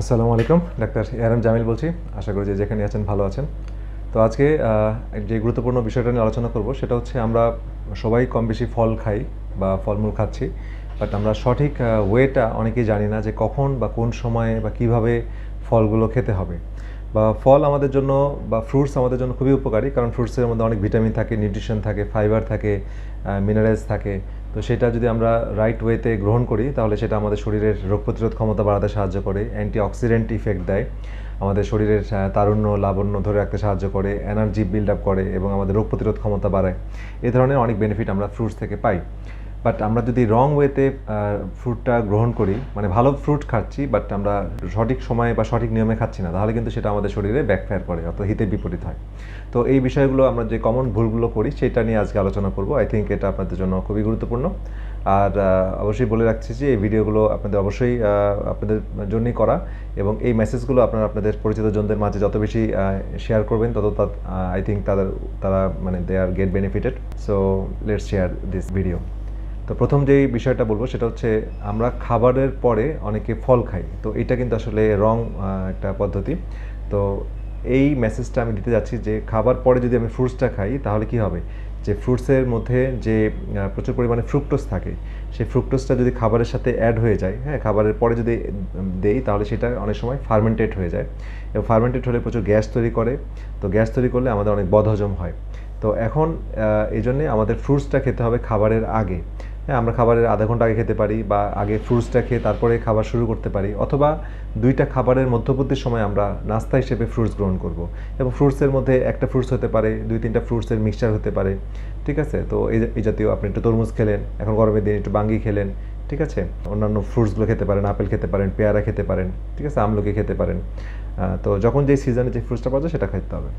আসসালামু আলাইকুম, ডাক্তার এরম জামিল বলছি। আশা করি যে যেখানে আছেন ভালো আছেন। তো আজকে যে গুরুত্বপূর্ণ বিষয়টা নিয়ে আলোচনা করব, সেটা হচ্ছে আমরা সবাই কম বেশি ফল খাই বা ফলমূল খাচ্ছি, বাট আমরা সঠিক ওয়েটা অনেকেই জানি না যে কখন বা কোন সময়ে বা কীভাবে ফলগুলো খেতে হবে। বা ফল আমাদের জন্য বা ফ্রুটস আমাদের জন্য খুবই উপকারী, কারণ ফ্রুটসের মধ্যে অনেক ভিটামিন থাকে নিউট্রিশন থাকে ফাইবার থাকে মিনারেলস থাকে। তো সেটা যদি আমরা রাইট ওয়েতে গ্রহণ করি, তাহলে সেটা আমাদের শরীরের রোগ প্রতিরোধ ক্ষমতা বাড়াতে সাহায্য করে অ্যান্টি অক্সিডেন্ট ইফেক্ট দেয়। আমাদের শরীরের তারুণ্য, লাবণ্য ধরে রাখতে সাহায্য করে এনার্জি বিল্ড আপ করে এবং আমাদের রোগ প্রতিরোধ ক্ষমতা বাড়ায়। এ ধরনের অনেক বেনিফিট আমরা ফ্রুটস থেকে পাই। বাট আমরা যদি রং ওয়েতে ফ্রুটটা গ্রহণ করি মানে ভালো ফ্রুট খাচ্ছি বাট আমরা সঠিক সময়ে বা সঠিক নিয়মে খাচ্ছি না, তাহলে কিন্তু সেটা আমাদের শরীরে ব্যাকফায়ার করে, অর্থাৎ হিতে বিপরীত হয়। তো এই বিষয়গুলো আমরা যে কমন ভুলগুলো করি, সেটা নিয়ে আজকে আলোচনা করব। আই থিঙ্ক এটা আপনাদের জন্য খুবই গুরুত্বপূর্ণ। আর অবশ্যই বলে রাখছি যে এই ভিডিওগুলো আপনাদের অবশ্যই আপনাদের জন্যই করা এবং এই মেসেজগুলো আপনারা আপনাদের পরিচিত জনদের মাঝে যত বেশি শেয়ার করবেন, তত আই থিঙ্ক তাদের, তারা মানে they are get benefited so let's share this video তো প্রথম যেই বিষয়টা বলব সেটা হচ্ছে আমরা খাবারের পরে অনেকে ফল খাই। তো এটা কিন্তু আসলে রং একটা পদ্ধতি। তো এই মেসেজটা আমি দিতে যাচ্ছি যে খাবার পরে যদি আমি ফ্রুটসটা খাই, তাহলে কি হবে? যে ফ্রুটসের মধ্যে যে প্রচুর পরিমাণে ফ্রুক্টোজ থাকে, সেই ফ্রুক্টোজটা যদি খাবারের সাথে অ্যাড হয়ে যায় হ্যাঁ খাবারের পরে যদি দেই, তাহলে সেটা অনেক সময় ফার্মেন্টেড হয়ে যায়। এবং ফার্মেন্টেড হলে প্রচুর গ্যাস তৈরি করে। তো গ্যাস তৈরি করলে আমাদের অনেক বদহজম হয়। তো এখন এই জন্যে আমাদের ফ্রুটসটা খেতে হবে খাবারের আগে। হ্যাঁ আমরা খাবারের আধা ঘণ্টা আগে খেতে পারি বা আগে ফ্রুটসটা খেয়ে তারপরে খাবার শুরু করতে পারি। অথবা দুইটা খাবারের মধ্যবর্তী সময় আমরা নাস্তা হিসেবে ফ্রুটস গ্রহণ করব। এবং ফ্রুটসের মধ্যে একটা ফ্রুটস হতে পারে, দুই তিনটা ফ্রুটসের মিক্সচার হতে পারে। ঠিক আছে? তো এই জাতীয় আপনি একটু তরমুজ খেলেন, এখন গরমের দিন একটু বাঙ্গি খেলেন, ঠিক আছে? অন্যান্য ফ্রুটসগুলো খেতে পারেন, আপেল খেতে পারেন, পেয়ারা খেতে পারেন, ঠিক আছে? আমলকি খেতে পারেন। তো যখন যেই সিজনে যে ফ্রুটসটা পাওয়া যায় সেটা খেতে হবে।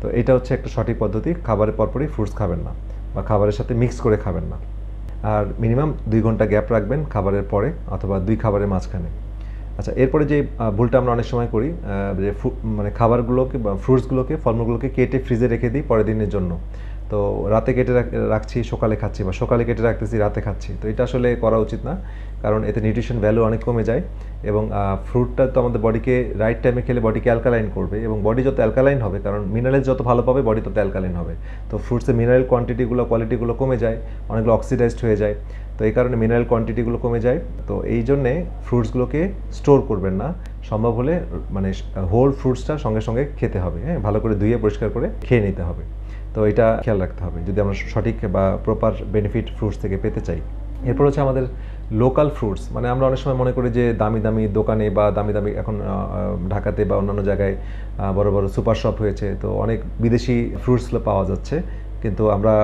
তো এটা হচ্ছে একটা সঠিক পদ্ধতি, খাবারের পরপরই ফ্রুটস খাবেন না বা খাবারের সাথে মিক্স করে খাবেন না। আর মিনিমাম দুই ঘণ্টা গ্যাপ রাখবেন খাবারের পরে অথবা দুই খাবারের মাঝখানে। আচ্ছা এরপরে যে ভুলটা আমরা অনেক সময় করি যে মানে খাবারগুলোকে বা ফ্রুটসগুলোকে ফলমূলগুলোকে কেটে ফ্রিজে রেখে দিই পরের দিনের জন্য। তো রাতে কেটে রাখছি, সকালে খাচ্ছি বা সকালে কেটে রাখতেছি, রাতে খাচ্ছি। তো এটা আসলে করা উচিত না, কারণ এতে নিউট্রিশন ভ্যালু অনেক কমে যায় এবং ফ্রুটটা তো আমাদের বডিকে রাইট টাইমে খেলে বডিকে অ্যালকালাইন করবে এবং বডি যত অ্যালকালাইন হবে, কারণ মিনারেল যত ভালো পাবে বডি তত অ্যালকালাইন হবে। তো ফ্রুটসের মিনারেল কোয়ান্টিটিগুলো কোয়ালিটিগুলো কমে যায়, অনেকগুলো অক্সিডাইজড হয়ে যায়। তো এই কারণে মিনারেল কোয়ান্টিটিগুলো কমে যায়। তো এই জন্যে ফ্রুটসগুলোকে স্টোর করবেন না। সম্ভব হলে মানে হোল ফ্রুটসটা সঙ্গে সঙ্গে খেতে হবে হ্যাঁ? ভালো করে ধুয়ে পরিষ্কার করে খেয়ে নিতে হবে। তো এটা খেয়াল রাখতে হবে। যদি আমরা সঠিক বা প্রপার বেনিফিট ফ্রুটস থেকে পেতে চাই। এরপর হচ্ছে আমাদের লোকাল ফ্রুটস মানে আমরা অনেক সময় মনে করি যে দামি দামি দোকানে বা দামি দামি এখন ঢাকাতে বা অন্যান্য জায়গায় বড় বড় সুপার শপ হয়েছে। তো অনেক বিদেশি ফ্রুটসগুলো পাওয়া যাচ্ছে। কিন্তু আমরা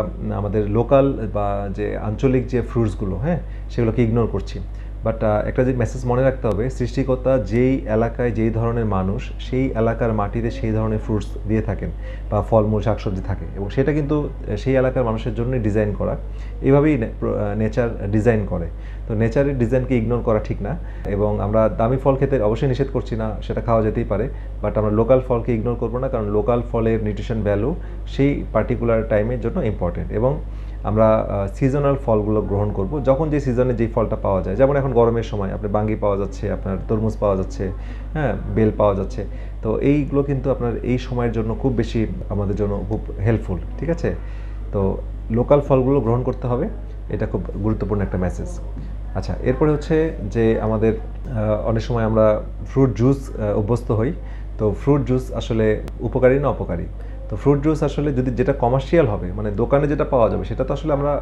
আমাদের লোকাল বা যে আঞ্চলিক যে ফ্রুটসগুলো হ্যাঁ সেগুলোকে ইগনোর করছি। বাট একটা যে মেসেজ মনে রাখতে হবে, সৃষ্টিকর্তা যেই এলাকায় যেই ধরনের মানুষ, সেই এলাকার মাটিতে সেই ধরনের ফ্রুটস দিয়ে থাকেন বা ফলমূল, শাকসবজি থাকে। এবং সেটা কিন্তু সেই এলাকার মানুষের জন্যই ডিজাইন করা। এভাবেই নেচার ডিজাইন করে। তো নেচারের ডিজাইনকে ইগনোর করা ঠিক না। এবং আমরা দামি ফল খেতে অবশ্যই নিষেধ করছি না, সেটা খাওয়া যেতেই পারে। বাট আমরা লোকাল ফলকে ইগনোর করব না, কারণ লোকাল ফলের নিউট্রিশন ভ্যালু সেই পার্টিকুলার টাইমের জন্য ইম্পর্টেন্ট এবং আমরা সিজনাল ফলগুলো গ্রহণ করব। যখন যে সিজনে যেই ফলটা পাওয়া যায়, যেমন এখন গরমের সময় আপনার বাঙ্গি পাওয়া যাচ্ছে, আপনার তরমুজ পাওয়া যাচ্ছে হ্যাঁ বেল পাওয়া যাচ্ছে, তো এইগুলো কিন্তু আপনার এই সময়ের জন্য খুব বেশি আমাদের জন্য খুব হেল্পফুল ঠিক আছে? তো লোকাল ফলগুলো গ্রহণ করতে হবে, এটা খুব গুরুত্বপূর্ণ একটা মেসেজ আচ্ছা এরপরে হচ্ছে যে আমাদের অনেক সময় আমরা ফ্রুট জুস অভ্যস্ত হই, তো ফ্রুট জুস আসলে উপকারী না অপকারী? তো ফ্রুট জুস আসলে যদি যেটা কমার্শিয়াল হবে মানে দোকানে যেটা পাওয়া যাবে, সেটা তো আসলে আমরা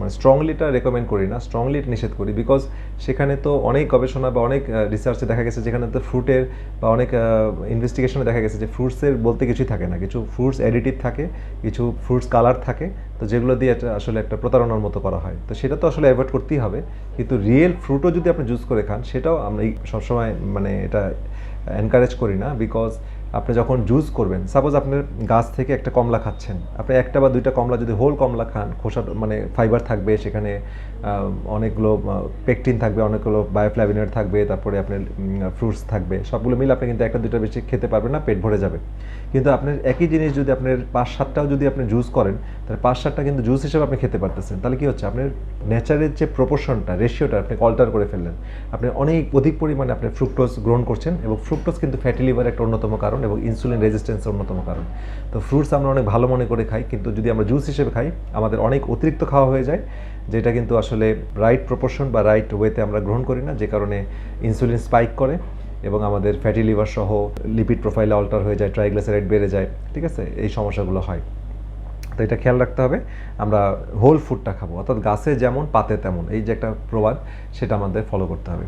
মানে স্ট্রংলি এটা রেকমেন্ড করি না স্ট্রংলি নিষেধ করি বিকজ সেখানে তো অনেক গবেষণা বা অনেক রিসার্চে দেখা গেছে যেখানে তো ফ্রুটের বা অনেক ইনভেস্টিগেশনে দেখা গেছে যে ফ্রুটসের বলতে কিছুই থাকে না। কিছু ফ্রুটস অ্যাডিটিভ থাকে, কিছু ফ্রুটস কালার থাকে, তো যেগুলো দিয়ে এটা আসলে একটা প্রতারণার মতো করা হয়। তো সেটা তো আসলে অ্যাভয়েড করতেই হবে। কিন্তু রিয়েল ফ্রুটও যদি আপনি জুস করে খান, সেটাও আমরা সবসময় মানে এটা এনকারেজ করি না বিকজ আপনি যখন জুস করবেন সাপোজ আপনার গাছ থেকে একটা কমলা খাচ্ছেন, আপনি একটা বা দুইটা কমলা যদি হোল কমলা খান, খোসা মানে ফাইবার থাকবে সেখানে অনেকগুলো পেকটিন থাকবে, অনেকগুলো বায়োফ্ল্যাভিনয়েড থাকবে, তারপরে আপনার ফ্রুটস থাকবে, সবগুলো মিলে আপনি কিন্তু একটা দুটো বেশি খেতে পারবেন না, পেট ভরে যাবে। কিন্তু আপনার একই জিনিস যদি আপনার পাঁচ সাতটাও যদি আপনি জুস করেন, তাহলে পাঁচ সাতটা কিন্তু জুস হিসেবে আপনি খেতে পারতেছেন। তাহলে কি হচ্ছে? আপনার নেচারের যে প্রপোর্শনটা রেশিওটা আপনি অল্টার করে ফেললেন। আপনি অনেক অধিক পরিমাণে আপনি ফ্রুক্টোজ গ্রহণ করছেন এবং ফ্রুক্টোজ কিন্তু ফ্যাটি লিভার একটা অন্যতম কারণ। এবং ইনসুলিন রেজিস্ট্যান্সের অন্যতম কারণ। তো ফ্রুটস আমরা অনেক ভালো মনে করে খাই, কিন্তু যদি আমরা জুস হিসেবে খাই, আমাদের অনেক অতিরিক্ত খাওয়া হয়ে যায়, যেটা কিন্তু আসলে রাইট প্রপোর্শন বা রাইট ওয়েতে আমরা গ্রহণ করি না, যে কারণে ইনসুলিন স্পাইক করে এবং আমাদের ফ্যাটি লিভার সহ লিপিড প্রোফাইলে অল্টার হয়ে যায় ট্রাইগ্লিসারাইড বেড়ে যায়, ঠিক আছে? এই সমস্যাগুলো হয়। তো এটা খেয়াল রাখতে হবে, আমরা হোল ফুডটা খাব, অর্থাৎ গাছে যেমন, পাতে তেমন, এই যে একটা প্রবাদ, সেটা আমাদের ফলো করতে হবে।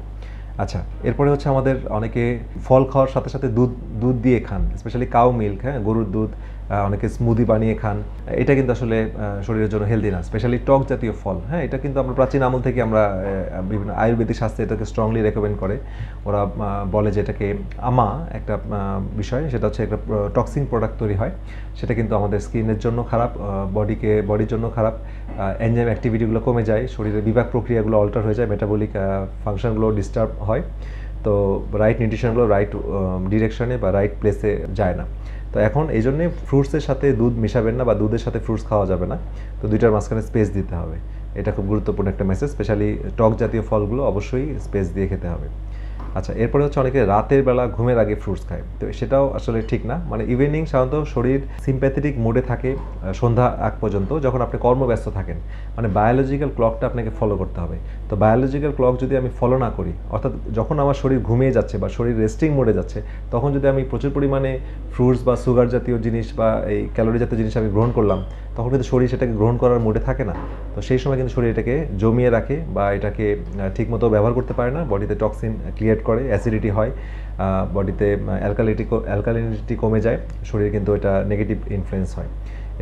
আচ্ছা এরপরে হচ্ছে আমাদের অনেকে ফল খাওয়ার সাথে সাথে দুধ দুধ দিয়ে খান স্পেশালি কাউ মিল্ক হ্যাঁ গরুর দুধ অনেকে স্মুদি বানিয়ে খান। এটা কিন্তু আসলে শরীরের জন্য হেলদি না স্পেশালি টক জাতীয় ফল হ্যাঁ? এটা কিন্তু আমরা প্রাচীন আমল থেকে আমরা বিভিন্ন আয়ুর্বেদিক শাস্ত্রে এটাকে স্ট্রংলি রেকমেন্ড করে। ওরা বলে যে এটাকে আমা একটা বিষয়, সেটা হচ্ছে একটা টক্সিন প্রোডাক্ট তৈরি হয়। সেটা কিন্তু আমাদের স্কিনের জন্য খারাপ বডিকে, বডির জন্য খারাপ এনজাইম অ্যাক্টিভিটিগুলো কমে যায় শরীরের বিভাগ প্রক্রিয়াগুলো অল্টার হয়ে যায় মেটাবলিক ফাংশনগুলো ডিস্টার্ব হয়। তো রাইট নিউট্রিশনগুলো রাইট ডিরেকশনে বা রাইট প্লেসে যায় না। তো এখন এই জন্যে ফ্রুটসের সাথে দুধ মিশাবেন না বা দুধের সাথে ফ্রুটস খাওয়া যাবে না। তো দুইটার মাঝখানে স্পেস দিতে হবে। এটা খুব গুরুত্বপূর্ণ একটা মেসেজ স্পেশালি টক জাতীয় ফলগুলো অবশ্যই স্পেস দিয়ে খেতে হবে। আচ্ছা এরপরে হচ্ছে অনেকে রাতের বেলা ঘুমের আগে ফ্রুটস খায়। তো সেটাও আসলে ঠিক না। মানে ইভিনিং সাধারণত শরীর সিম্প্যাথেটিক মোডে থাকে সন্ধ্যা আগ পর্যন্ত, যখন আপনি কর্মব্যস্ত থাকেন। মানে বায়োলজিক্যাল ক্লকটা আপনাকে ফলো করতে হবে। তো বায়োলজিক্যাল ক্লক যদি আমি ফলো না করি, অর্থাৎ যখন আমার শরীর ঘুমিয়ে যাচ্ছে বা শরীর রেস্টিং মোডে যাচ্ছে, তখন যদি আমি প্রচুর পরিমাণে ফ্রুটস বা সুগার জাতীয় জিনিস বা এই ক্যালোরি জাতীয় জিনিস আমি গ্রহণ করলাম, তখন কিন্তু শরীর সেটাকে গ্রহণ করার মোডে থাকে না। তো সেই সময় কিন্তু শরীর এটাকে জমিয়ে রাখে বা এটাকে ঠিকমতো ব্যবহার করতে পারে না। বডিতে টক্সিন ক্রিয়েট করে অ্যাসিডিটি হয় বডিতে অ্যালকালিটি অ্যালকালিনিটি কমে যায়, শরীরে কিন্তু এটা নেগেটিভ ইনফ্লুয়েন্স হয়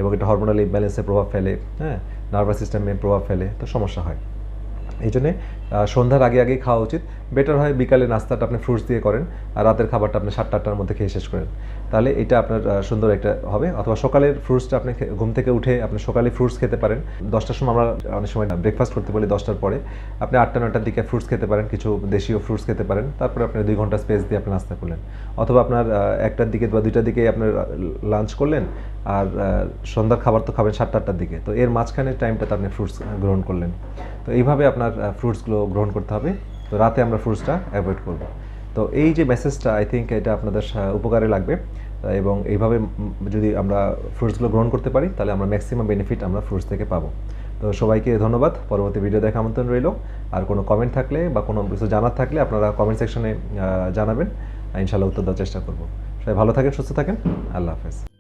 এবং এটা হরমোনাল ইমব্যালেন্সে প্রভাব ফেলে হ্যাঁ নার্ভাস সিস্টেমে প্রভাব ফেলে, তো সমস্যা হয়। এই জন্যে সন্ধ্যার আগে আগেই খাওয়া উচিত। বেটার হয় বিকালে নাস্তাটা আপনি ফ্রুটস দিয়ে করেন, আর রাতের খাবারটা আপনি সাতটা আটটার মধ্যে খেয়ে শেষ করেন। তাহলে এটা আপনার সুন্দর একটা হবে। অথবা সকালের ফ্রুটসটা আপনি ঘুম থেকে উঠে আপনি সকালে ফ্রুটস খেতে পারেন। দশটার সময় আমরা অনেক সময় ব্রেকফাস্ট করতে বলি দশটার পরে। আপনি আটটা নটার দিকে ফ্রুটস খেতে পারেন, কিছু দেশীয় ফ্রুটস খেতে পারেন। তারপরে আপনি দুই ঘণ্টা স্পেস দিয়ে আপনি নাস্তা করলেন। অথবা আপনার একটার দিকে বা দুইটার দিকে আপনার লাঞ্চ করলেন, আর সন্ধ্যার খাবার তো খাবেন সাতটা আটটার দিকে। তো এর মাঝখানের টাইমটাতে আপনি ফ্রুটস গ্রহণ করলেন। তো এইভাবে আপনার ফ্রুটসগুলো গ্রহণ করতে হবে। তো রাতে আমরা ফ্রুটসটা অ্যাভয়েড করব। তো এই যে মেসেজটা আই থিঙ্ক এটা আপনাদের উপকারে লাগবে। এবং এইভাবে যদি আমরা ফ্রুটসগুলো গ্রহণ করতে পারি, তাহলে আমরা ম্যাক্সিমাম বেনিফিট আমরা ফ্রুটস থেকে পাবো। তো সবাইকে ধন্যবাদ। পরবর্তী ভিডিও দেখা আমন্ত্রণ রইল। আর কোনো কমেন্ট থাকলে বা কোনো কিছু জানার থাকলে আপনারা কমেন্ট সেকশনে জানাবেন। ইনশাল্লাহ উত্তর দেওয়ার চেষ্টা করব। সবাই ভালো থাকেন, সুস্থ থাকেন। আল্লাহ হাফেজ।